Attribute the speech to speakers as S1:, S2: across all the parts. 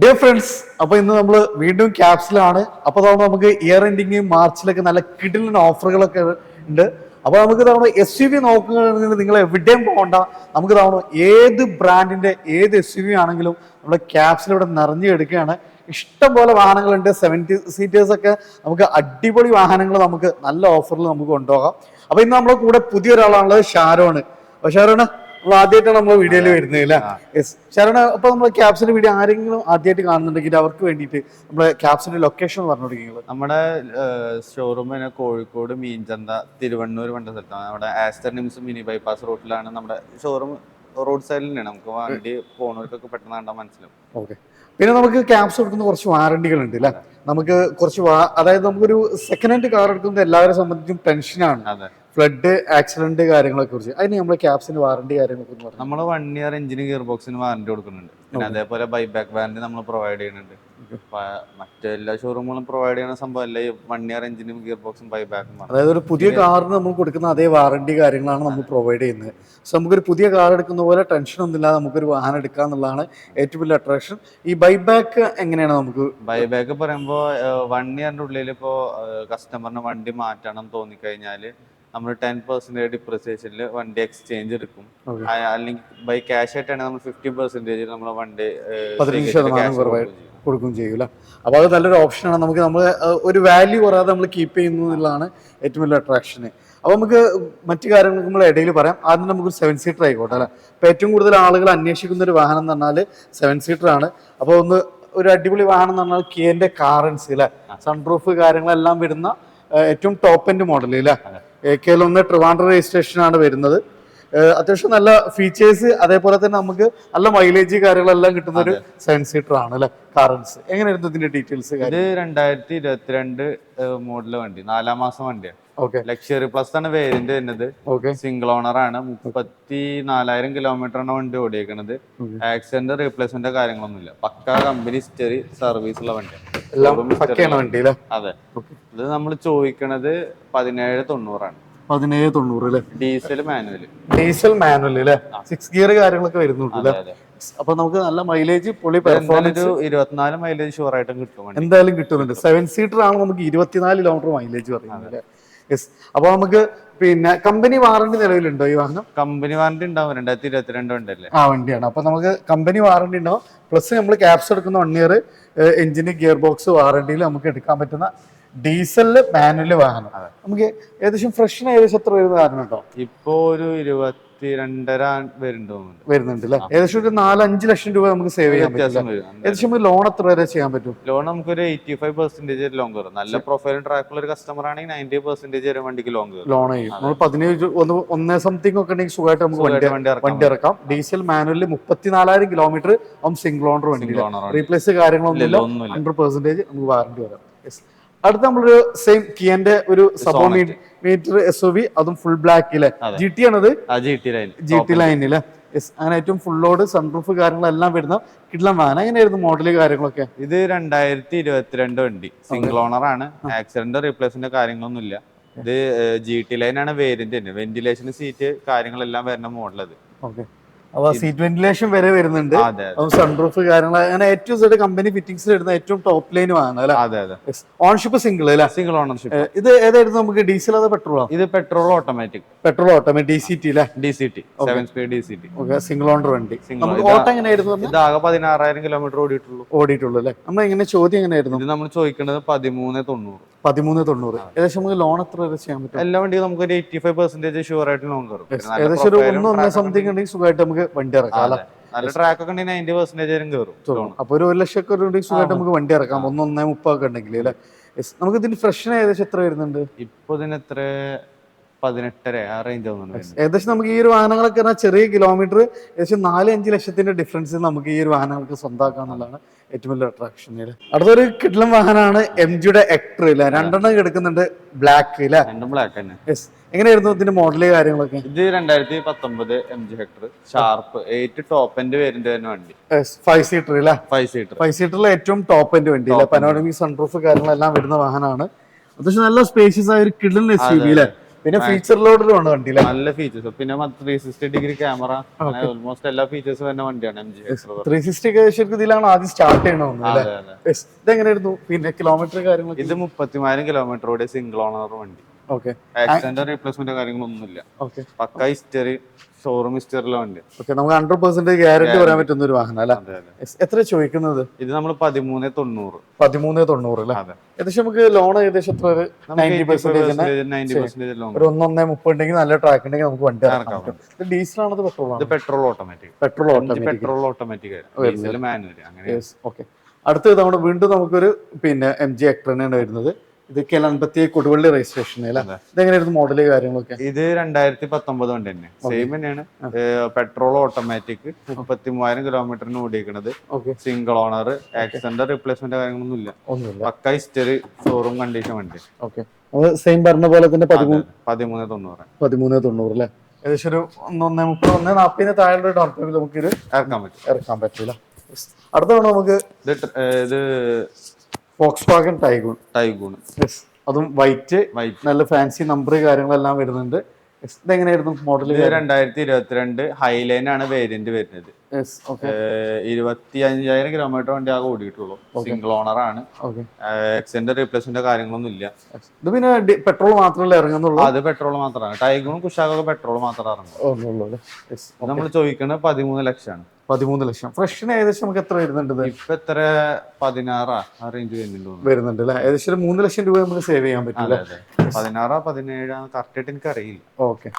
S1: Dear friends അപ്പൊ ഇന്ന് നമ്മൾ വീണ്ടും ക്യാപ്സിലാണ് അപ്പൊ തവണ നമുക്ക് ഇയർ എൻഡിങ് മാർച്ചിലൊക്കെ നല്ല കിടിലൻ ഓഫറുകളൊക്കെ ഉണ്ട്. അപ്പൊ നമുക്ക് തവണ എസ് യു വി നോക്കുകയാണെങ്കിൽ നിങ്ങൾ എവിടെയും പോകണ്ട. നമുക്ക് തവണ ഏത് ബ്രാൻഡിന്റെ ഏത് എസ് യു വി ആണെങ്കിലും നമ്മുടെ ക്യാപ്സിൽ ഇവിടെ നിറഞ്ഞു കിടക്കുകയാണ് ഇഷ്ടം പോലെ വാഹനങ്ങളുണ്ട്. സെവന്റി സീറ്റേഴ്സ് ഒക്കെ നമുക്ക് അടിപൊളി വാഹനങ്ങൾ നമുക്ക് നല്ല ഓഫറിൽ നമുക്ക് കൊണ്ടുപോകാം. അപ്പൊ ഇന്ന് നമ്മുടെ കൂടെ പുതിയൊരാളാണുള്ളത് ഷാരോണ്. അപ്പൊ ഷാരോണ് നമ്മൾ ആദ്യമായിട്ടാണ് നമ്മൾ വീഡിയോയിൽ വരുന്നത് അല്ലേ? യെസ് ശരണ അപ്പൊ നമ്മൾ ക്യാപ്സിന്റെ വീഡിയോ ആരെങ്കിലും ആദ്യമായിട്ട് കാണുന്നുണ്ടെങ്കിൽ അവർക്ക് വേണ്ടിയിട്ട് നമ്മളെ ക്യാപ്സിന്റെ ലൊക്കേഷൻ പറഞ്ഞു കൊടുക്കുന്നത്
S2: നമ്മുടെ ഷോറൂം തന്നെ കോഴിക്കോട് മീൻചന്ത തിരുവണ്ണൂർ വേണ്ട സ്ഥലത്താണ്. നമ്മുടെ ആസ്റ്റർ നിംസ് മിനി ബൈപ്പാസ് റോഡിലാണ് നമ്മുടെ ഷോറൂം റോഡ് സൈഡിൽ തന്നെയാണ്. നമുക്ക് വണ്ടി പോണവർക്കൊക്കെ പെട്ടെന്ന് കണ്ടാൽ മനസ്സിലാവും.
S1: ഓക്കെ പിന്നെ നമുക്ക് ക്യാപ്സ് എടുക്കുന്ന കുറച്ച് വാറണ്ടികൾ ഉണ്ട് അല്ലേ നമുക്ക് കുറച്ച് അതായത് നമുക്കൊരു സെക്കൻഡ് ഹാൻഡ് കാർ എടുക്കുന്നത് എല്ലാവരെ സംബന്ധിച്ചും ടെൻഷനാണ്
S2: അതെ.
S1: ഫ്ലഡ് ആക്സിഡന്റ് കാര്യങ്ങളെ കുറിച്ച്. അതിന് നമ്മൾ ക്യാപ്സിന് വാറണ്ടി കാര്യങ്ങളൊക്കെ പറഞ്ഞു?
S2: നമ്മൾ വൺ ഇയർ എഞ്ചിന് ഗിയർ ബോക്സിന് വാറണ്ടി കൊടുക്കുന്നുണ്ട്. പിന്നെ അതേപോലെ ബൈ ബാക്ക് വാറണ്ടി നമ്മൾ പ്രൊവൈഡ് ചെയ്യുന്നുണ്ട് മറ്റെല്ലാ ഷോറൂമുകളും പ്രൊവൈഡ് ചെയ്യുന്ന സംഭവം അല്ല ഈ വൺ ഇയർ എഞ്ചിനും ഗിയർ ബോക്സും ബൈ ബാക്കും
S1: അതായത് ഒരു പുതിയ കാറിന് നമ്മൾ കൊടുക്കുന്ന അതേ വാറണ്ടി കാര്യങ്ങളാണ് നമ്മൾ പ്രൊവൈഡ് ചെയ്യുന്നത്. സോ നമുക്കൊരു പുതിയ കാർ എടുക്കുന്ന പോലെ ടെൻഷൻ ഒന്നുമില്ലാതെ നമുക്കൊരു വാഹനം എടുക്കുക എന്നുള്ളതാണ് ഏറ്റവും വലിയ അട്രാക്ഷൻ ഈ ബൈബാക്ക് എങ്ങനെയാണ് നമുക്ക്
S2: ബൈ ബാക്ക് പറയുമ്പോൾ വൺ ഇയറിന്റെ ഉള്ളിൽ ഇപ്പോൾ കസ്റ്റമറിന് വണ്ടി മാറ്റണം തോന്നിക്കഴിഞ്ഞാൽ നമ്മൾ ten percentage one day exchange എടുക്കും. അല്ലെങ്കിൽ ബൈ ക്യാഷ് ആയിട്ടാണ് നമ്മൾ ഫിഫ്റ്റി പെർസെന്റേജ് നമ്മൾ വൺ ഡേ
S1: പതിനഞ്ച് ശതമാനം
S2: കൊടുക്കുകയും
S1: ചെയ്യൂല അപ്പോൾ അത് നല്ലൊരു ഓപ്ഷനാണ് നമുക്ക് നമ്മൾ ഒരു വാല്യൂ കുറയാതെ നമ്മൾ കീപ്പ് ചെയ്യുന്നു എന്നുള്ളതാണ് ഏറ്റവും വലിയ അട്രാക്ഷന് അപ്പോൾ നമുക്ക് മറ്റു കാര്യങ്ങൾ നമ്മൾ ഇടയിൽ പറയാം. ആദ്യം നമുക്ക് സെവൻ സീറ്റർ ആയിക്കോട്ടെ അല്ലേ? അപ്പോൾ ഏറ്റവും കൂടുതൽ ആളുകൾ അന്വേഷിക്കുന്ന ഒരു വാഹനം എന്ന് പറഞ്ഞാൽ സെവൻ സീറ്റർ ആണ്. അപ്പോൾ ഒന്ന് ഒരു അടിപൊളി വാഹനം എന്ന് പറഞ്ഞാൽ കിയന്റെ കാറൻസ് അല്ലേ? സൺപ്രൂഫ് കാര്യങ്ങളെല്ലാം വരുന്ന ഏറ്റവും ടോപ്പ് എൻഡ് മോഡൽ അല്ലേ എ കെയിൽ ഒന്ന് ട്രിവാൻഡ്ര രജിസ്ട്രേഷൻ ആണ് വരുന്നത് അത്യാവശ്യം നല്ല ഫീച്ചേഴ്സ് അതേപോലെ തന്നെ നമുക്ക് നല്ല മൈലേജ് കാര്യങ്ങളെല്ലാം കിട്ടുന്ന ഒരു സെവൻ സീറ്റർ ആണ് അല്ലെ? കാറൻസ് എങ്ങനെയായിരുന്നു ഇതിന്റെ ഡീറ്റെയിൽസ്
S2: ഇത് രണ്ടായിരത്തി ഇരുപത്തിരണ്ട് മോഡൽ വണ്ടി. നാലാം മാസം വണ്ടിയാണ്. ലക്ഷറി പ്ലസ് ആണ് വേരിയന്റ് വരുന്നത്. സിംഗിൾ ഓണർ ആണ്. മുപ്പത്തി നാലായിരം കിലോമീറ്റർ ആണ് വണ്ടി ഓടിയേക്കണത്. ആക്സിഡന്റ് റീപ്ലേസ്മെന്റ് കാര്യങ്ങളൊന്നുമില്ല. പക്ക കമ്പനി ഹിസ്റ്ററി സർവീസ് ഉള്ള
S1: വണ്ടി.
S2: അതെ. ഇത് നമ്മൾ ചോദിക്കണത് പതിനേഴ് തൊണ്ണൂറാണ്.
S1: പതിനേഴ് തൊണ്ണൂറ് അല്ലേ?
S2: ഡീസൽ മാനുവൽ
S1: ഡീസൽ മാനുവൽ അല്ലേ? സിക്സ് ഗിയർ കാര്യങ്ങളൊക്കെ വരുന്നുണ്ട് അപ്പൊ നമുക്ക് നല്ല മൈലേജ് പൊളി പെർഫോമൻസ്
S2: ഇരുപത്തിനാല് മൈലേജ് ഷുവർ ആയിട്ടും കിട്ടും
S1: എന്തായാലും കിട്ടുന്നുണ്ട്. സെവൻ സീറ്റർ ആണ് നമുക്ക് ഇരുപത്തിനാല് കിലോമീറ്റർ മൈലേജ് പറയുന്നത് യെസ് അപ്പൊ നമുക്ക് പിന്നെ കമ്പനി വാറണ്ടി നിലവിലുണ്ടോ ഈ വാഹനം?
S2: കമ്പനി വാറണ്ടി ഉണ്ടാവും. രണ്ടായിരത്തി ഇരുപത്തിരണ്ട് ഉണ്ടല്ലേ
S1: ആ വണ്ടിയാണ്. അപ്പൊ നമുക്ക് കമ്പനി വാറണ്ടി ഉണ്ടാവും. പ്ലസ് നമ്മൾ ക്യാപ്സ് എടുക്കുന്ന വൺ ഇയർ എഞ്ചിന് ഗിയർ ബോക്സ് വാറണ്ടിയിൽ നമുക്ക് എടുക്കാൻ പറ്റുന്ന ഡീസലിൽ മാനുവൽ വാഹനം. നമുക്ക് ഏകദേശം ഫ്രഷിന് ഏകദേശം എത്ര വരുന്ന കാരണം കേട്ടോ
S2: ഇപ്പോ ഒരു ഇരുപത്തിരണ്ടര വരുന്നുണ്ട് രണ്ടര
S1: വരുന്നുണ്ട് അല്ലേ ഏകദേശം ഒരു നാലഞ്ച് ലക്ഷം രൂപ നമുക്ക് സേവ് ചെയ്യാൻ പറ്റും ഏകദേശം ലോൺ എത്ര വരെ ചെയ്യാൻ പറ്റും?
S2: ലോൺ നമുക്ക് ഒരു എയ്റ്റി ഫൈവ് പെർസെന്റേജ് ലോൺ കയറും നല്ല പ്രൊഫൈലും ട്രാക്കുള്ള ഒരു കസ്റ്റമർ ആണെങ്കിൽ നയന്റി പെർസെന്റേജ് വരെ വണ്ടിക്ക് ലോൺ കയറും
S1: ലോൺ ചെയ്യും. നമ്മൾ പതിനേഴ് ഒന്ന് ഒന്നേ സംതിങ് ഒക്കെ ഉണ്ടെങ്കിൽ സുഖമായിട്ട് നമുക്ക് വണ്ടി ഇറക്കാം. ഡീസൽ മാനുവലിൽ മുപ്പത്തിനാലായിരം കിലോമീറ്റർ സിംഗിൾ ഓണർ വണ്ടി റീപ്ലേസ്
S2: കാര്യങ്ങളൊന്നും
S1: ഹൺഡ്രഡ് പെർസെന്റേജ് നമുക്ക് വാറണ്ടി വരാം. അടുത്ത നമ്മളൊരു സെയിം കിയന്റെ ഒരു സബോ മീറ്റർ എസ് ഒ വി അതും ഫുൾ ബ്ലാക്ക് അല്ലേ
S2: അതെ.
S1: ജി ടി ആണത്?
S2: ജി ടി
S1: എസ് ലൈനിൽ അങ്ങനെ ഏറ്റവും ഫുൾ ലോഡ് സൺറൂഫ് കാര്യങ്ങളെല്ലാം വരുന്ന കിഡ്ലം വാഹനം. എങ്ങനെയായിരുന്നു മോഡൽ കാര്യങ്ങളൊക്കെ?
S2: ഇത് രണ്ടായിരത്തി ഇരുപത്തിരണ്ട് വണ്ടി സിംഗിൾ ഓണർ ആണ്. ആക്സിഡന്റ് റീപ്ലേസ്മെന്റ് കാര്യങ്ങളൊന്നും ഇല്ല ഇത് ജി ടി ലൈൻ ആണ് വേരിയന്റ് വെന്റിലേഷൻ സീറ്റ് കാര്യങ്ങളെല്ലാം വരുന്ന മോഡൽ അത്.
S1: ഓക്കെ. അപ്പൊ സീറ്റ് വെന്റിലേഷൻ വരെ വരുന്നുണ്ട്. സൺപ്രൂഫ് സൺറൂഫ് കാര്യങ്ങൾ അങ്ങനെ ഏറ്റവും സൈഡ് കമ്പനി ഫിറ്റിംഗ്സിൽ ഇടുന്ന ഏറ്റവും ടോപ്പ് ലൈൻ അല്ലേ?
S2: അതെ അതെ.
S1: ഓൺഷിപ്പ് സിംഗിൾ അല്ലേ?
S2: സിംഗിൾ ഓണർഷിപ്പ്
S1: ഇത് ഏതായിരുന്നു നമുക്ക് ഡീസൽ അതോ പെട്രോളോ
S2: ഇത് petrol automatic
S1: petrol automatic D C T അല്ലേ?
S2: D C T seven speed D C T
S1: okay single owner വണ്ടി. ഓട്ടം എങ്ങനെയായിരുന്നു
S2: ഇത് ആകെ പതിനാറായിരം കിലോമീറ്റർ ഓടിയിട്ടുള്ളൂ.
S1: ഓടിയിട്ടുള്ളൂ അല്ലേ? നമ്മൾ എങ്ങനെ ചോദ്യം എങ്ങനെയായിരുന്നു?
S2: ഇത് നമ്മൾ ചോദിക്കുന്നത് പതിമൂന്ന് തൊണ്ണൂറ്.
S1: പതിമൂന്ന് തൊണ്ണൂറ്. ഏകദേശം നമുക്ക് ലോൺ എത്ര വരെ ചെയ്യാൻ പറ്റും?
S2: എല്ലാ വണ്ടിയും നമുക്ക് ഒരു എയ്റ്റി ഫൈവ് പെർസെന്റേജ് ഷുവർ ആയിട്ട് ലോൺ കയറും
S1: ഏകദേശം ഒരു ഒന്ന് സംതിങ് ഉണ്ടെങ്കിൽ സുഖമായിട്ട് നമുക്ക് വണ്ടി ഇറക്കാം അല്ലേ?
S2: നല്ല ട്രാക്ക് ഒക്കെ ഉണ്ടെങ്കിൽ നയന്റി പെർസെന്റേജ് വരും കയറും
S1: അപ്പൊ ഒരു ഒരു ലക്ഷം ഒക്കെ ഉണ്ടെങ്കിൽ സുഖമായിട്ട് നമുക്ക് വണ്ടി ഇറക്കാം. ഒന്ന് ഒന്നേ മുപ്പൊക്കെ ഉണ്ടെങ്കിൽ അല്ലേ? നമുക്ക് ഇതിന് ഫ്രഷിന് ഏകദേശം എത്ര വരുന്നുണ്ട്?
S2: ഇപ്പൊ ഇതിന് എത്ര? പതിനെട്ടര ആ റേഞ്ച്
S1: ഏകദേശം നമുക്ക് ഈ ഒരു വാഹനങ്ങളൊക്കെ ചെറിയ കിലോമീറ്റർ ഏകദേശം നാല് അഞ്ച് ലക്ഷത്തിന്റെ ഡിഫറൻസ് നമുക്ക് ഈ ഒരു വാഹനങ്ങൾക്ക് സ്വന്തമാക്കാം എന്നുള്ളതാണ്. ഏറ്റവും വലിയ അട്രാക്ഷൻ അടുത്തൊരു കിട്ടലും വാഹനമാണ് എം ജിയുടെ എക്ടർ ഇല്ല രണ്ടെണ്ണം കിടക്കുന്നുണ്ട് ബ്ലാക്ക് ഇല്ല
S2: രണ്ടും ബ്ലാക്ക് തന്നെ.
S1: യെസ് എങ്ങനെയായിരുന്നു ഇതിന്റെ മോഡൽ കാര്യങ്ങളൊക്കെ?
S2: ഇത് രണ്ടായിരത്തി പത്തൊമ്പത് M G Hector sharp eight top end variant തന്നെ വണ്ടി.
S1: ഫൈവ് സീറ്റർ ഇല്ല
S2: ഫൈവ് സീറ്റർ
S1: ഫൈവ് സീറ്ററിലെ ഏറ്റവും ടോപ്പ് എൻഡ് വണ്ടി പനോഡമി സൺപ്രൂഫ് കാര്യങ്ങളെല്ലാം വരുന്ന വാഹനമാണ് അത്യാവശ്യം നല്ല സ്പേഷ്യസ് ആയ ഒരു കിഡിലിന് എസ് യു പിന്നെ ഫീച്ചർ ലോഡിലുണ്ട് വണ്ടി അല്ലേ
S2: നല്ല ഫീച്ചേഴ്സ് പിന്നെ three sixty degree camera almost എല്ലാ ഫീച്ചേഴ്സും വരുന്ന വണ്ടിയാണ് എം ജി
S1: ത്രീ സിക്സ്റ്റി ശരിക്കും ഇതിലാണ് ആദ്യം സ്റ്റാർട്ട് ചെയ്യണമെന്ന് അല്ലേ?
S2: ഇത്
S1: എങ്ങനെ. ഇതെങ്ങനെയായിരുന്നു? പിന്നെ കിലോമീറ്റർ കാര്യങ്ങളൊക്കെ?
S2: ഇത് മുപ്പത്തിമായിരം കിലോമീറ്റർ ഓടിയ സിംഗിൾ ഓണർ വണ്ടി.
S1: ഓക്കെ
S2: ആക്സിഡന്റ് റീപ്ലേസ്മെന്റ് കാര്യങ്ങളൊന്നുമില്ല.
S1: ഓക്കെ
S2: പക്ക ഹിസ്റ്ററി ഷോറൂം ഹിസ്റ്ററിലെ വണ്ടി
S1: ഓക്കെ നമുക്ക് ഹൺഡ്രഡ് പെർസെന്റ് ഗ്യാരണ്ടി പറയാൻ പറ്റുന്ന ഒരു വാഹനം അല്ലേ. എത്ര ചോദിക്കുന്നത്?
S2: ഇത് നമ്മൾ പതിമൂന്ന് തൊണ്ണൂറ്.
S1: പതിമൂന്ന് തൊണ്ണൂറ് അല്ലേ? ഏകദേശം നമുക്ക് ലോൺ ഏകദേശം എത്ര നയന്റി പെർസെന്റേജ് ഒരു ഒന്നൊന്നേ മുപ്പത് ഉണ്ടെങ്കിൽ നല്ല ട്രാക്ക് ഉണ്ടെങ്കിൽ നമുക്ക് വണ്ടി
S2: ഇറക്കാം.
S1: ഡീസൽ ആണത് പെട്രോൾ ആണ്
S2: petrol automatic
S1: petrol automatic
S2: petrol automatic manual അങ്ങനെ
S1: ഓക്കെ അടുത്തത് നമ്മുടെ വീണ്ടും നമുക്കൊരു പിന്നെ എം ജി എക്ടറിനാണ് വരുന്നത്. ഇത് അൻപത്തി കൊടുവള്ളി രജിസ്ട്രേഷൻ. ഇതെങ്ങനെയായിരുന്നു മോഡൽ കാര്യങ്ങളൊക്കെ?
S2: ഇത് രണ്ടായിരത്തി പത്തൊമ്പത് കൊണ്ട് തന്നെ സെയിം തന്നെയാണ്. പെട്രോൾ ഓട്ടോമാറ്റിക് മുപ്പത്തി മൂവായിരം കിലോമീറ്ററിന് ഓടിയിരിക്കുന്നത് സിംഗിൾ ഓണർ ആക്സിഡന്റ് റിപ്ലേസ്മെന്റ് കാര്യങ്ങളൊന്നും ഇല്ല പക്ക ഹിസ്റ്ററി ഷോറൂം കണ്ടീഷൻ വണ്ടി.
S1: ഓക്കെ. സെയിം പറഞ്ഞ പോലെ തന്നെ പതിമൂന്ന്
S2: തൊണ്ണൂറ്.
S1: പതിമൂന്ന് തൊണ്ണൂറ് അല്ലേ? ഏകദേശം ഒരു ഒന്നൊന്നേ മുപ്പത് ഒന്നേ നാൽപ്പതിന് താഴെ ഡൗൺ പേയ്മെന്റ് നമുക്ക് ഇത്
S2: ഇറക്കാൻ പറ്റും.
S1: ഇറക്കാൻ പറ്റൂല. അടുത്ത നമുക്ക്
S2: ഇത്
S1: ഫോക്സ് വാഗൺ ടൈഗൂൺ
S2: ടൈഗൂൺ
S1: അതും വൈറ്റ്
S2: വൈറ്റ്
S1: നല്ല ഫാൻസി നമ്പർ കാര്യങ്ങളെല്ലാം വരുന്നുണ്ട്. എങ്ങനെയായിരുന്നു ഇതെങ്ങനെയായിരുന്നു മോഡൽ
S2: രണ്ടായിരത്തി ഇരുപത്തിരണ്ട് ഹൈലൈൻ ആണ് വേരിയന്റ് വരുന്നത്. ഇരുപത്തി അഞ്ചായിരം കിലോമീറ്റർ വണ്ടി ആകെ ഓടിയിട്ടുള്ളൂ. സിംഗിൾ ഓണർ ആണ്. എക്സിന്റെ റീപ്ലേസ്മെന്റ് കാര്യങ്ങളൊന്നും ഇല്ല.
S1: ഇത് പിന്നെ പെട്രോൾ മാത്രമല്ല ഇറങ്ങുന്നുള്ളൂ?
S2: അത് പെട്രോൾ മാത്രമാണ്. ടൈഗറും കുശാഖൊക്കെ പെട്രോൾ
S1: മാത്രമേ ഇറങ്ങുള്ളൂ.
S2: നമ്മൾ ചോദിക്കുന്നത് പതിമൂന്ന് ലക്ഷമാണ്.
S1: പതിമൂന്ന് ലക്ഷം. ഫ്രഷിന് ഏകദേശം നമുക്ക് എത്ര വരുന്നുണ്ട്?
S2: ഇപ്പൊ എത്ര? പതിനാറാ ആ റേഞ്ച് വരുന്നുണ്ട്.
S1: വരുന്നുണ്ട് അല്ലെ? ഏകദേശം ഒരു മൂന്ന് ലക്ഷം രൂപ നമുക്ക് സേവ് ചെയ്യാൻ
S2: പറ്റില്ല പതിനാറാ പതിനേഴാ കറക്റ്റ് ആയിട്ട് എനിക്ക് അറിയില്ല.
S1: ഓക്കെ.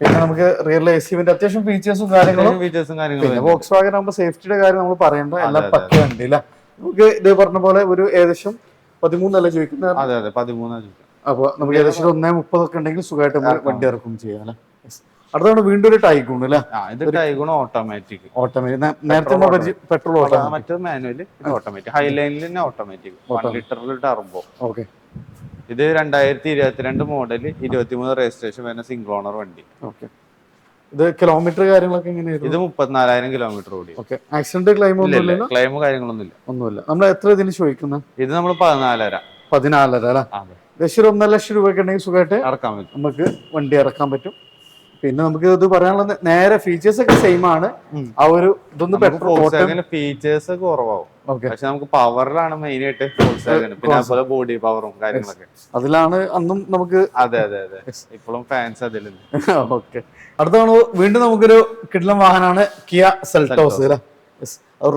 S1: പിന്നെ നമുക്ക് റിയൽ എ സിന്റെ അത്യാവശ്യം ഫീച്ചേഴ്സും കാര്യങ്ങളും
S2: ഫീച്ചേഴ്സും കാര്യങ്ങളും
S1: വോക്സ് വാഗൻ ആകുമ്പോൾ സേഫ്റ്റിയുടെ കാര്യം നമ്മൾ പറയേണ്ട. എല്ലാം
S2: അതെ.
S1: പക്കയുണ്ട് ഇല്ല നമുക്ക് ഇത് പറഞ്ഞ പോലെ ഒരു ഏകദേശം പതിമൂന്നല്ല ചോദിക്കുന്നത്?
S2: അതെ അതെ പതിമൂന്നാ ചോദിക്കുന്നത്.
S1: അപ്പൊ നമുക്ക് ഏകദേശം ഒന്നേ മുപ്പതൊക്കെ ഉണ്ടെങ്കിൽ സുഖമായിട്ട് വണ്ടി ഇറക്കും ചെയ്യാം അല്ലേ. അടുത്താണ് വീണ്ടും ഒരു ടൈഗൂൺ അല്ലേ
S2: ഇത് ടൈഗൂൺ ഓട്ടോമാറ്റിക്
S1: ഓട്ടോമാറ്റിക് നേരത്തെ പെട്രോൾ ഓട്ടോമാറ്റിക്
S2: മറ്റേത് മാനുവൽ ഓട്ടോമാറ്റിക് ഹൈലൈനിൽ തന്നെ ഓട്ടോമാറ്റിക് വൺ ലിറ്ററിൽ ടർബോ
S1: ഓക്കെ
S2: ഇത് രണ്ടായിരത്തി ഇരുപത്തിരണ്ട് മോഡൽ ഇരുപത്തിമൂന്ന് രജിസ്ട്രേഷൻ വരുന്ന സിംഗിൾ ഓണർ വണ്ടി.
S1: ഓക്കെ ഇത് കിലോമീറ്റർ കാര്യങ്ങളൊക്കെ എങ്ങനെയായിരുന്നു?
S2: ഇത് മുപ്പത്തിനാലായിരം കിലോമീറ്റർ ഓടി
S1: ഓക്കെ ആക്സിഡന്റ് ക്ലെയിം ഒന്നും
S2: ഇല്ല
S1: ഇല്ലല്ലോ?
S2: ക്ലെയിം കാര്യങ്ങളൊന്നും ഇല്ല
S1: ഒന്നുമില്ല. നമ്മൾ എത്ര ഇതിന് ചോദിക്കുന്നത്
S2: ഇത് നമ്മൾ പതിനാലര.
S1: പതിനാലര അല്ലേ? ഏകദേശം ഒന്നര ലക്ഷം രൂപയൊക്കെ ഉണ്ടെങ്കിൽ സുഖമായിട്ട്
S2: ഇറക്കാൻ പറ്റും.
S1: നമുക്ക് വണ്ടി ഇറക്കാൻ പറ്റും. പിന്നെ നമുക്ക് ഇത് പറയാനുള്ളത് നേരെ ഫീച്ചേഴ്സ് ഒക്കെ സെയിം ആണ്. ആ ഒരു ഇതൊന്ന് പെട്രോൾ
S2: ഫീച്ചേഴ്സ് കുറവാകും പക്ഷെ നമുക്ക് പവറിലാണ് മെയിൻ ആയിട്ട് പിന്നെ അതുപോലെ ബോഡി പവറും കാര്യങ്ങളൊക്കെ.
S1: അതിലാണ് അന്നും നമുക്ക്
S2: അതെ അതെ അതെ. ഇപ്പോഴും ഫാൻസ് അതിലുണ്ട്.
S1: ഓക്കെ അടുത്താണ് വീണ്ടും നമുക്കൊരു കിടിലം വാഹനമാണ് കിയ സെൽട്ടോസ് അല്ലേ?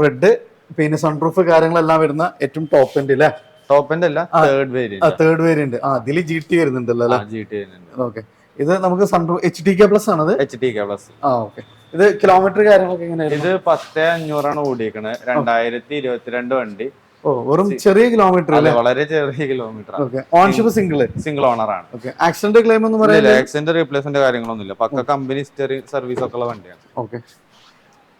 S1: റെഡ് പിന്നെ സൺറൂഫ് കാര്യങ്ങളെല്ലാം വരുന്ന ഏറ്റവും ടോപ്പ് എൻഡ് അല്ലേ
S2: ടോപ്പ് എൻഡ് അല്ല തേർഡ് വേരിയന്റ്
S1: തേർഡ് വേരിയന്റ് ആ ഇതിൽ ജി ടി വരുന്നുണ്ടല്ലോ
S2: ജി ടി വരുന്നുണ്ട്.
S1: ഓക്കെ ഇത് നമുക്ക് sunroof H D K plus ആണത്?
S2: എച്ച് ഡി കെ പ്ലസ്
S1: ആ ഓക്കെ ഇത് കിലോമീറ്റർ കാര്യങ്ങളൊക്കെ എങ്ങനെയാണ്
S2: ഇത് പത്ത് അഞ്ഞൂറാണ് ഓടിക്കണത് രണ്ടായിരത്തി ഇരുപത്തിരണ്ട് വണ്ടി.
S1: ഓ വെറും ചെറിയ കിലോമീറ്റർ അല്ലേ?
S2: വളരെ ചെറിയ kilometre
S1: okay ownership single
S2: single owner ആണ്.
S1: ഓക്കെ ആക്സിഡന്റ് ക്ലെയിം ഒന്നും പറയുന്നത്
S2: ആക്സിഡന്റ് റീപ്ലേസ്മെന്റ് കാര്യങ്ങളൊന്നും ഇല്ല പക്ക കമ്പനി ഹിസ്റ്ററി സർവീസ് ഒക്കെ ഉള്ള വണ്ടിയാണ്.
S1: ഓക്കെ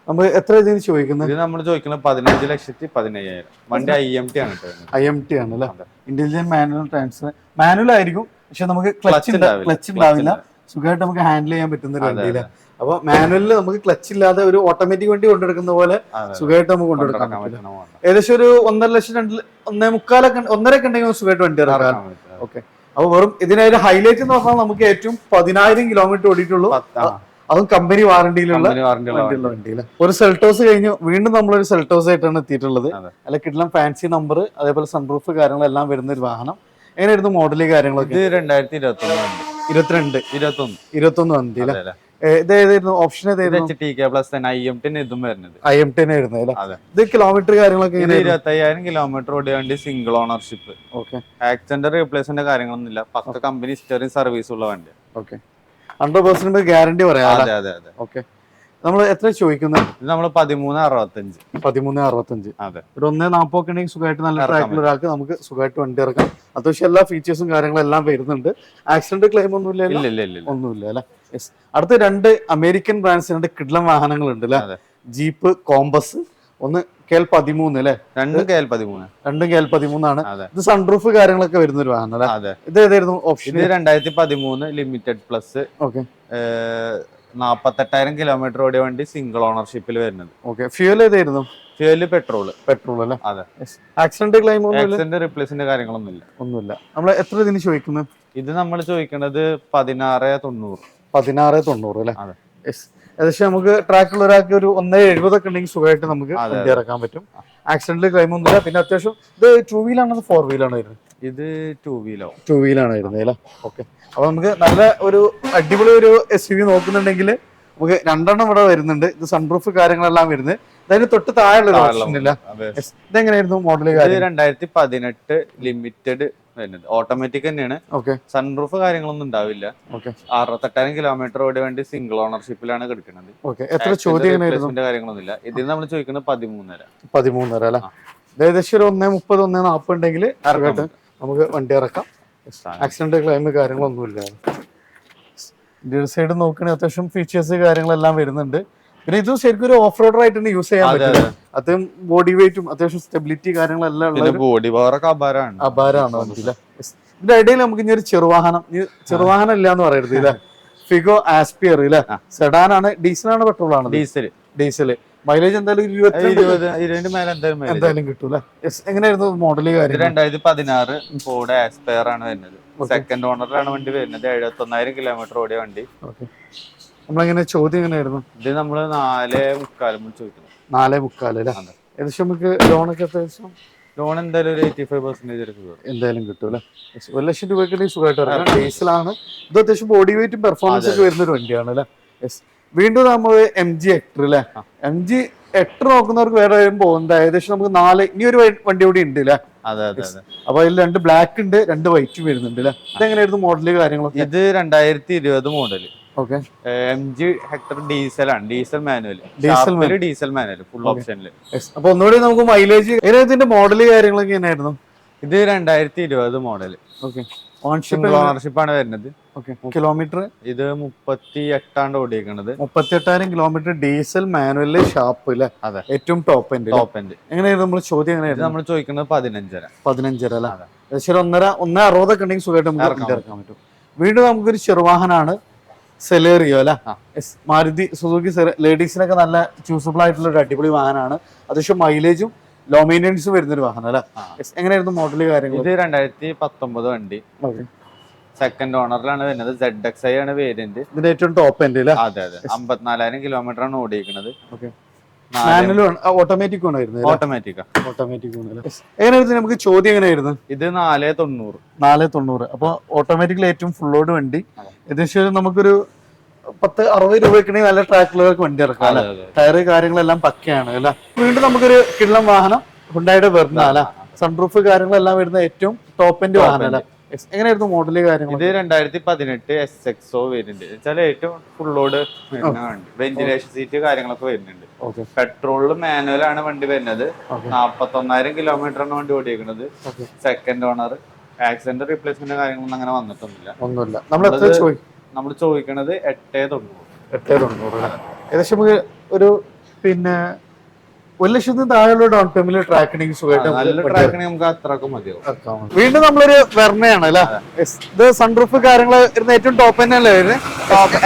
S1: നമ്മൾ എത്ര ഇതിന് ചോദിക്കുന്നത്?
S2: ഇത് നമ്മൾ ചോദിക്കുന്നത് പതിനഞ്ച് ലക്ഷത്തി പതിനയ്യായിരം. വണ്ടി ഐ എം ടി ആണ്
S1: ഐ എം ടി ആണ് അല്ലേ ഇന്റലിജന്റ് മാനുവൽ ട്രാൻസ്ഫർ മാനുവൽ ആയിരിക്കും. പക്ഷെ നമുക്ക് ക്ലച്ച് ക്ലച്ച് ഉണ്ടാവില്ല. സുഖമായിട്ട് നമുക്ക് ഹാൻഡിൽ ചെയ്യാൻ പറ്റുന്ന ഒരു വണ്ടിയില്ല അപ്പൊ മാനുവലിൽ നമുക്ക് ക്ലച്ച് ഇല്ലാതെ ഒരു ഓട്ടോമാറ്റിക് വണ്ടി കൊണ്ടെടുക്കുന്ന പോലെ. സുഖമായിട്ട് നമുക്ക് കൊണ്ടെടുക്കാൻ
S2: പറ്റും
S1: ഏകദേശം ഒരു ഒന്നര ലക്ഷം രണ്ട് ഒന്നേ മുക്കാലൊക്കെ ഒന്നരക്കെ ഉണ്ടെങ്കിൽ സുഖമായിട്ട് വണ്ടി
S2: ഇറങ്ങാൻ.
S1: ഓക്കെ അപ്പൊ വെറും ഇതിനൊരു ഹൈലൈറ്റ് എന്ന് പറഞ്ഞാൽ നമുക്ക് ഏറ്റവും പതിനായിരം കിലോമീറ്റർ ഓടിയിട്ടുള്ളൂ. അതും കമ്പനി വാറണ്ടിയിലുള്ള വണ്ടിയില്ല ഒരു സെൽട്ടോസ് കഴിഞ്ഞു വീണ്ടും നമ്മളൊരു സെൽട്ടോസ് ആയിട്ടാണ് എത്തിയിട്ടുള്ളത്. അല്ല കിട്ടലും ഫാൻസി നമ്പർ അതേപോലെ സൺപ്രൂഫ് കാര്യങ്ങളെല്ലാം വരുന്ന ഒരു വാഹനം. എങ്ങനെയായിരുന്നു മോഡൽ കാര്യങ്ങളൊക്കെ?
S2: ഇത് രണ്ടായിരത്തി ഇരുപത്തി ഒന്ന് വണ്ടി.
S1: ഇരുപത്തിരണ്ട്.
S2: ഇരുപത്തൊന്ന്.
S1: ഇരുപത്തൊന്ന് വണ്ടി അല്ലേ
S2: അതെ അല്ലേ?
S1: ഇത് ഏതായിരുന്നു? ഓപ്ഷൻ
S2: ഇത്
S1: കിലോമീറ്റർ കാര്യങ്ങളൊക്കെ ഇരുപത്തയ്യായിരം
S2: ഇരുപത്തി കിലോമീറ്റർ ഓടിയ വണ്ടി single ownership
S1: okay
S2: accident replacement കാര്യങ്ങളൊന്നും ഇല്ല പക്ക കമ്പനി ഹിസ്റ്ററി സർവീസ് ഉള്ള വണ്ടി
S1: ഓക്കെ ഹൺഡ്രഡ് പെർസെന്റ് ഗ്യാരണ്ടി പറയാം
S2: അതെ അതെ അതെ.
S1: ഓക്കെ നമ്മൾ എത്ര ചോദിക്കുന്നത്
S2: ഇത് നമ്മൾ പതിമൂന്ന് അറുപത്തഞ്ച്.
S1: പതിമൂന്ന് അറുപത്തഞ്ച്.
S2: അതെ.
S1: ഒരു ഒന്നേ നാൽപ്പൊക്കെ ഉണ്ടെങ്കിൽ സുഖമായിട്ട് നല്ല ട്രാക്കിൽ ഒരാൾക്ക് നമുക്ക് സുഖമായിട്ട് വണ്ടി ഇറക്കാം. അത്യാവശ്യം എല്ലാ ഫീച്ചേഴ്സും കാര്യങ്ങളും എല്ലാം വരുന്നുണ്ട്. ആക്സിഡന്റ് ക്ലെയിം ഒന്നും
S2: ഇല്ല ഇല്ല ഇല്ല ഇല്ല.
S1: ഒന്നുമില്ല അല്ലെ? യെസ് അടുത്ത രണ്ട് അമേരിക്കൻ ബ്രാൻഡ്സ് രണ്ട് കിഡ്ലം വാഹനങ്ങളുണ്ട് അല്ലെ. ജീപ്പ് കോമ്പസ് ഒന്ന് കേൽ പതിമൂന്ന് അല്ലെ?
S2: രണ്ടും കെൽ പതിമൂന്ന്.
S1: രണ്ടും കേൽ പതിമൂന്നാണ്. ഇത് സൺറൂഫ് കാര്യങ്ങളൊക്കെ വരുന്ന ഒരു വാഹനം അല്ലെ? ഇത് ഏതായിരുന്നു ഓപ്ഷൻ
S2: ഇത് രണ്ടായിരത്തി പതിമൂന്ന് ലിമിറ്റഡ് പ്ലസ്
S1: ഓക്കെ
S2: നാപ്പത്തെട്ടായിരം കിലോമീറ്റർ ഓടിയ വണ്ടി സിംഗിൾ ഓണർഷിപ്പിൽ വരുന്നത്.
S1: ഓക്കെ ഫ്യൂൽ ഏതായിരുന്നു?
S2: ഫ്യൂൽ പെട്രോൾ
S1: പെട്രോൾ അല്ലേ?
S2: അതെ.
S1: ആക്സിഡന്റ് ക്ലെയിം
S2: ആക്സിഡന്റ് റിപ്ലേസിന്റെ കാര്യങ്ങളൊന്നുമില്ല.
S1: ഒന്നുമില്ല. നമ്മൾ എത്ര ഇതിന് ചോദിക്കുന്നത്
S2: ഇത് നമ്മൾ ചോദിക്കുന്നത് പതിനാറ് തൊണ്ണൂറ്.
S1: പതിനാറ് തൊണ്ണൂറ് അല്ലേ? ഏകദേശം നമുക്ക് ട്രാക്കുള്ള ഒരാൾക്ക് ഒരു ഒന്നേ എഴുപതൊക്കെ ഉണ്ടെങ്കിൽ സുഖമായിട്ട് നമുക്ക് ഇറക്കാൻ പറ്റും. ആക്സിഡന്റ് ക്ലെയിം ഒന്നുമില്ല. പിന്നെ അത്യാവശ്യം ഇത് ടൂ വീലാണോ ഫോർ വീലാണോ വരുന്നത്?
S2: ഇത് ടൂ വീലോ
S1: ടൂ വീലാണ് വരുന്നത് അല്ലേ? ഓക്കെ അപ്പൊ നമുക്ക് നല്ല ഒരു അടിപൊളി ഒരു എസ് യു വി നോക്കുന്നുണ്ടെങ്കിൽ നമുക്ക് രണ്ടെണ്ണം ഇവിടെ വരുന്നുണ്ട്. ഇത് സൺപ്രൂഫ് കാര്യങ്ങളെല്ലാം വരുന്നത്. അതായത് തൊട്ട് താഴെയുള്ള ഓപ്ഷൻ ഇല്ല. ഇതെങ്ങനെയായിരുന്നു മോഡൽ
S2: രണ്ടായിരത്തി പതിനെട്ട് ലിമിറ്റഡ് വരുന്നത്. ഓട്ടോമാറ്റിക് തന്നെയാണ്.
S1: ഓക്കെ
S2: സൺറൂഫ് കാര്യങ്ങളൊന്നും ഉണ്ടാവില്ല.
S1: ഓക്കെ
S2: അറുപത്തെട്ടായിരം കിലോമീറ്റർ ഓടി വേണ്ടി സിംഗിൾ ഓണർഷിപ്പിലാണ് കിടക്കുന്നത്.
S1: ഓക്കെ എത്ര ചോദ്യം
S2: കാര്യങ്ങളൊന്നുമില്ല. ഇതിൽ നമ്മൾ ചോദിക്കുന്നത് പതിമൂന്നര.
S1: പതിമൂന്നര അല്ലേ? ഏകദേശം ഒരു ഒന്നേ മുപ്പത് ഒന്നേ നാൽപ്പത് ഉണ്ടെങ്കിൽ നമുക്ക് വണ്ടി ഇറക്കാം. ആക്സിഡന്റ് ക്ലെയിം കാര്യങ്ങളൊന്നുമില്ല. ഇന്ത്യൻ സൈഡ് നോക്കുകയാണെങ്കിൽ അത്യാവശ്യം ഫീച്ചേഴ്സ് കാര്യങ്ങളെല്ലാം വരുന്നുണ്ട്. പിന്നെ ഇത് ശരിക്കും ഒരു ഓഫ് റോഡർ ആയിട്ട് യൂസ് ചെയ്യാൻ
S2: പറ്റും
S1: പറ്റില്ല അത്യാവശ്യം ബോഡി വെയിറ്റും അത്യാവശ്യം സ്റ്റെബിലിറ്റി കാര്യങ്ങളെല്ലാം ഉള്ള
S2: ബോഡി അപാരമാണ്
S1: വണ്ടിയില്ല ഇതിന്റെ ഇടയിൽ നമുക്ക് ഇനി ഒരു ചെറുവാഹനം. ചെറുവാഹനം ഇല്ല എന്ന് പറയരുത് ഇല്ലേ? ഫിഗോ ആസ്പിയർ ഇല്ല?
S2: സെഡാനാണ്
S1: സെഡാൻ ആണ് ഡീസലാണ് പെട്രോൾ ആണ്
S2: ഡീസൽ
S1: ഡീസൽ മൈലേജ് എന്തായാലും
S2: ഇരുപത് മേലെ
S1: കിട്ടൂല. എങ്ങനെയായിരുന്നു മോഡൽ കാര്യം?
S2: രണ്ടായിരത്തി പതിനാറ് ഫോർഡ് ആസ്പയർ ആണ് വരുന്നത്. സെക്കൻഡ് ഓണറിലാണ് വണ്ടി വരുന്നത്. എഴുപത്തി ഒന്നായിരം കിലോമീറ്റർ ഓടിയ വണ്ടി.
S1: നമ്മളെങ്ങനെ ചോദ്യം എങ്ങനെയായിരുന്നു?
S2: ഇത് നമ്മൾ നാല് മുക്കാലും ചോദിക്കുന്നത്
S1: നാലേ
S2: മുക്കാൽ.
S1: ഏകദേശം നമുക്ക് ലോണൊക്കെ അത്യാവശ്യം
S2: ലോൺ എന്തായാലും ഒരു എയ്റ്റി ഫൈവ് പെർസെന്റേജ് എടുക്കുക
S1: എന്തായാലും കിട്ടും അല്ലേ? ഒരു ലക്ഷം രൂപയ്ക്ക് സുഖമായിട്ട് ഡീസലാണ് ഇത് അത്യാവശ്യം ബോഡി വെയിറ്റും പെർഫോമൻസ് ഒക്കെ വരുന്ന ഒരു വണ്ടിയാണ് അല്ലേ? യെസ് വീണ്ടും നമ്മൾ എം ജി എക്ടർ അല്ലേ. എം ജി എക്ടർ നോക്കുന്നവർക്ക് വേറെ പോകുന്നത് ഏകദേശം നമുക്ക് നാല് ഇനി ഒരു വണ്ടി കൂടി ഉണ്ട് അല്ലേ
S2: അതെ അതെ അതെ.
S1: അപ്പൊ അതിൽ രണ്ട് ബ്ലാക്ക് ഉണ്ട് രണ്ട് വൈറ്റ് വരുന്നുണ്ട് അല്ലേ ഇതെങ്ങനെയായിരുന്നു മോഡൽ കാര്യങ്ങളൊക്കെ?
S2: ഇത് രണ്ടായിരത്തി ഇരുപത് model
S1: okay
S2: M G Hector diesel ആണ്. Diesel manual diesel diesel manual full ഓപ്ഷനിൽ
S1: അപ്പൊ ഒന്നുകൂടി നമുക്ക് മൈലേജ് ഇതിന്റെ മോഡൽ കാര്യങ്ങളൊക്കെ എങ്ങനെയായിരുന്നു?
S2: ഇത് രണ്ടായിരത്തി ഇരുപത് മോഡൽ
S1: ഓക്കെ
S2: സിംഗിൾ ഓണർഷിപ്പ് ആണ് വരുന്നത്.
S1: കിലോമീറ്റർ
S2: ഇത് മുപ്പത്തി എട്ടാണ്ട് ഓടിയേക്കണത്.
S1: മുപ്പത്തി എട്ടായിരം കിലോമീറ്റർ ഡീസൽ മാനുവൽ ഷാപ്പ് അല്ലെ
S2: അതെ.
S1: ഏറ്റവും ടോപ്പ് എൻഡ്
S2: ടോപ്പ് എൻഡ്
S1: എങ്ങനെയായിരുന്നു നമ്മൾ ചോദ്യം എങ്ങനെയായിരുന്നു?
S2: നമ്മൾ ചോദിക്കുന്നത് പതിനഞ്ചര.
S1: പതിനഞ്ചര അല്ലേ?
S2: ശരി
S1: ഏകദേശം ഒന്നര ഒന്നര അറുപതൊക്കെ ഉണ്ടെങ്കിൽ സുഖമായിട്ട് നമുക്ക്
S2: ഇറക്കാം.
S1: ഇറക്കാൻ പറ്റും. വീണ്ടും നമുക്കൊരു ചെറുവാഹനാണ് സെലേറിയോ അല്ല. മാരുതി സുസുക്കി ലേഡീസിനൊക്കെ നല്ല ചൂസബിൾ ആയിട്ടുള്ള ഒരു അടിപൊളി വാഹനമാണ് അത്യാവശ്യം മൈലേജും ലോ മെയിന്റെനൻസ് വരുന്ന ഒരു വാഹനം അല്ലേ. എങ്ങനെയായിരുന്നു മോഡൽ കാര്യങ്ങൾ
S2: ഇത് രണ്ടായിരത്തി പത്തൊമ്പത് വണ്ടി സെക്കൻഡ് ഓണറിലാണ് വരുന്നത്. സെഡ് എക്സ് ഐ ആണ് വേരിയന്റ്
S1: ഇതിന്റെ ഏറ്റവും ടോപ്പ് എൻഡ്
S2: അതെ അതെ. അമ്പത്തിനാലായിരം കിലോമീറ്റർ ആണ് ഓടിയിരിക്കുന്നത്.
S1: ഓട്ടോമാറ്റിക് ഓട്ടോമാറ്റിക് അല്ലേ? എങ്ങനെയായിരുന്നു? നമുക്ക് ചോദ്യം എങ്ങനെയായിരുന്നു?
S2: ഇത് നാല് തൊണ്ണൂറ്.
S1: നാല് തൊണ്ണൂറ്. അപ്പൊ ഓട്ടോമാറ്റിക്കലി ഏറ്റവും ഫുൾ ലോഡ് വണ്ടി. ഏകദേശം നമുക്കൊരു പത്ത് അറുപത് രൂപയ്ക്കുണ്ടെങ്കിൽ നല്ല ട്രാക്കിലൊക്കെ വണ്ടി ഇറക്കാം അല്ലെ? ടയറ് കാര്യങ്ങളെല്ലാം പക്കയാണ് അല്ല? വീണ്ടും നമുക്കൊരു കിള്ളം വാഹനം ഹുണ്ടായിട്ട് വരുന്ന അല്ല? സൺറൂഫ് കാര്യങ്ങളെല്ലാം വരുന്ന ഏറ്റവും ടോപ്പ് എൻഡ് വാഹനം അല്ല? എങ്ങനെയായിരുന്നു മോഡൽ കാര്യങ്ങൾ
S2: ഇത് രണ്ടായിരത്തി പതിനെട്ട് എസ് എക്സോ വരുന്നുണ്ട്. വെച്ചാൽ ഏറ്റവും ഫുൾ ലോഡ് വെന്റിലേഷൻ സീറ്റ് കാര്യങ്ങളൊക്കെ വരുന്നുണ്ട്. പെട്രോളിൽ മാനുവൽ ആണ് വണ്ടി വരുന്നത്.
S1: നാപ്പത്തി
S2: നാപ്പത്തൊന്നായിരം കിലോമീറ്റർ ആണ് വണ്ടി
S1: ഓടിയേക്കുന്നത്.
S2: സെക്കൻഡ് ഓണർ ആക്സിഡന്റ് റീപ്ലേസ്മെന്റ് കാര്യങ്ങളൊന്നും അങ്ങനെ വന്നിട്ടൊന്നുമില്ല.
S1: ഒന്നുമില്ല. നമ്മൾ എത്ര ചോദിക്കും
S2: നമ്മൾ ചോദിക്കണത് എട്ടേ തൊണ്ണൂറ്.
S1: എട്ടേ തൊണ്ണൂറ്? ഏകദേശം ഒരു പിന്നെ ഒരു ലക്ഷത്തിന് താഴെയുള്ള ഡൗൺ പേയ്മെന്റ് ട്രാക്കിംഗ് സുഖമായിട്ട്
S2: ട്രാക്കിംഗ് നമുക്ക് അത്രക്കും മതിയാവും.
S1: വീണ്ടും നമ്മളൊരു വെർണയാണ് അല്ലേ? ഇത് സൺറൂഫ് കാര്യങ്ങൾ ഇരുന്ന ഏറ്റവും ടോപ്പ് തന്നെയല്ലേ അല്ലേ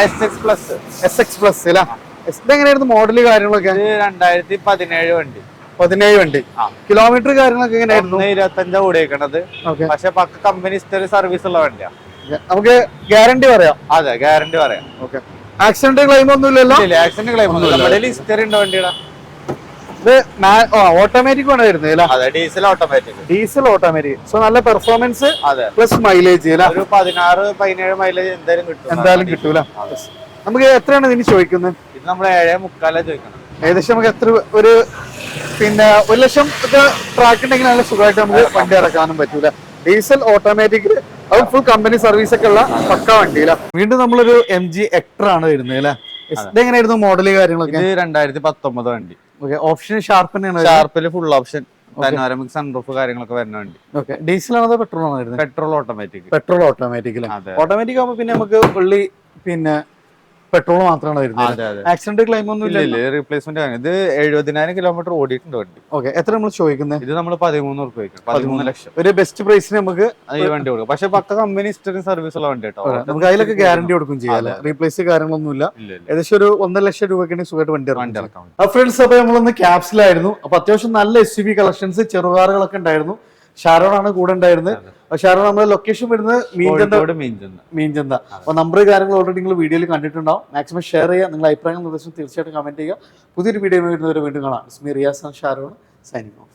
S2: S X plus
S1: S X plus അല്ലേ? Yes. ഇതെങ്ങനെയായിരുന്നു മോഡൽ കാര്യങ്ങളൊക്കെ?
S2: രണ്ടായിരത്തി പതിനേഴ് വണ്ടി.
S1: പതിനേഴ് വണ്ടി. കിലോമീറ്റർ കാര്യങ്ങളൊക്കെ എങ്ങനെയായിരുന്നു?
S2: ഇരുപത്തഞ്ചാ ഓടിയേക്കണത്. പക്ഷെ പക്ക കമ്പനി സർവീസ് ഉള്ള വണ്ടിയാ.
S1: നമുക്ക് ഗ്യാരണ്ടി പറയാം.
S2: അതെ ഗ്യാരണ്ടി പറയാം.
S1: ഓക്കെ ആക്സിഡന്റ് ക്ലെയിം ഒന്നും ഇല്ലല്ലോ?
S2: ആക്സിഡന്റ് ക്ലെയിം ഒന്നും ഹിസ്റ്ററി ഉണ്ട് വണ്ടിയുടെ.
S1: ഇത് ഓട്ടോമാറ്റിക് ആണ് വരുന്നത് അല്ലേ?
S2: അതെ diesel automatic
S1: diesel automatic so നല്ല പെർഫോമൻസ്
S2: അതെ.
S1: പ്ലസ് മൈലേജ് അല്ലേ?
S2: ഒരു പതിനാറ് പതിനേഴ് മൈലേജ് എന്തായാലും കിട്ടും.
S1: എന്തായാലും കിട്ടൂല? നമുക്ക് എത്രയാണ് ഇതിന് ചോദിക്കുന്നത്?
S2: ഇത് നമ്മൾ ഏഴേ മുക്കാലാ ചോദിക്കണം.
S1: ഏകദേശം നമുക്ക് എത്ര ഒരു പിന്നെ ഒരു ലക്ഷം ട്രാക്ക് ഉണ്ടെങ്കിൽ നല്ല സുഖമായിട്ട് നമുക്ക് വണ്ടി ഇറക്കാനും പറ്റൂല? ഡീസൽ ഓട്ടോമാറ്റിക് അത് ഫുൾ കമ്പനി സർവീസ് ഒക്കെ ഉള്ള പക്ക വണ്ടിയില. വീണ്ടും നമ്മളൊരു എം ജി എക്ടർ ആണ് വരുന്നത് അല്ലെ? ഇതെങ്ങനെയായിരുന്നു മോഡൽ കാര്യങ്ങളൊക്കെ?
S2: ഇത് രണ്ടായിരത്തി പത്തൊമ്പത് വണ്ടി
S1: ഓക്കെ ഓപ്ഷൻ ഷാർപ്പ്
S2: ഷാർപ്പിൽ ഫുൾ ഓപ്ഷൻ പാനോരമിക് സൺറൂഫ് കാര്യങ്ങളൊക്കെ വരുന്ന വണ്ടി.
S1: ഓക്കെ ഡീസൽ ആണോ പെട്രോൾ ആണോ
S2: petrol automatic
S1: petrol automatic automatic ആകുമ്പോൾ പിന്നെ നമുക്ക് ഉള്ളി പിന്നെ പെട്രോൾ മാത്രമാണ് വരുന്നത്? ആക്സിഡന്റ് ക്ലെയിം ഒന്നും
S2: ഇല്ല റീപ്ലേസ്മെന്റ് ഇത് എഴുപതിനായിരം കിലോമീറ്റർ ഓടിയിട്ടുണ്ട് വണ്ടി.
S1: ഓക്കെ എത്ര നമ്മൾ ചോദിക്കുന്നത്
S2: ഇത് നമ്മൾ പതിമൂന്ന് റുപ്യ പതിമൂന്ന് ലക്ഷം.
S1: ഒരു ബെസ്റ്റ് പ്രൈസിന് നമുക്ക്
S2: ഈ വണ്ടി കൊടുക്കും. പക്ഷെ പക്ക കമ്പനി ഹിസ്റ്ററി സർവീസ് ഉള്ള വണ്ടി കേട്ടോ.
S1: നമുക്ക് അതിലൊക്കെ ഗ്യാരണ്ടി കൊടുക്കും ചെയ്യാം റീപ്ലേസ് കാര്യങ്ങളൊന്നും ഇല്ല.
S2: ഇല്ല ഇല്ല.
S1: ഏകദേശം ഒരു ഒന്നര ലക്ഷം രൂപയ്ക്ക് സുഖമായിട്ട് വണ്ടി
S2: വണ്ടി. ഇറക്കാം
S1: ഫ്രണ്ട്സ് അപ്പൊ നമ്മളൊന്ന് ക്യാപ്സിലായിരുന്നു അപ്പൊ അത്യാവശ്യം നല്ല എസ് കളക്ഷൻസ് ചെറുകാറുകളൊക്കെ ഉണ്ടായിരുന്നു. ഷാരോൺ ആണ് കൂടെ ഉണ്ടായിരുന്നത്. ഷാരോൺ നമ്മുടെ ലൊക്കേഷൻ വരുന്നത് മീൻചന്ത.
S2: മീൻചന്ത.
S1: അപ്പോൾ അപ്പൊ നമ്പർ കാര്യങ്ങൾ ഓൾറെഡി നിങ്ങൾ വീഡിയോയിൽ കണ്ടിട്ടുണ്ടാവും. മാക്സിമം ഷെയർ ചെയ്യുക. നിങ്ങളുടെ അഭിപ്രായങ്ങൾ നിർദ്ദേശം തീർച്ചയായിട്ടും കമന്റ് ചെയ്യുക. പുതിയൊരു വീഡിയോ വരുന്നവരെ വീണ്ടും കാണാം. ഇസ്മി റിയാസ് ഷാരോൺ സൈനിങ്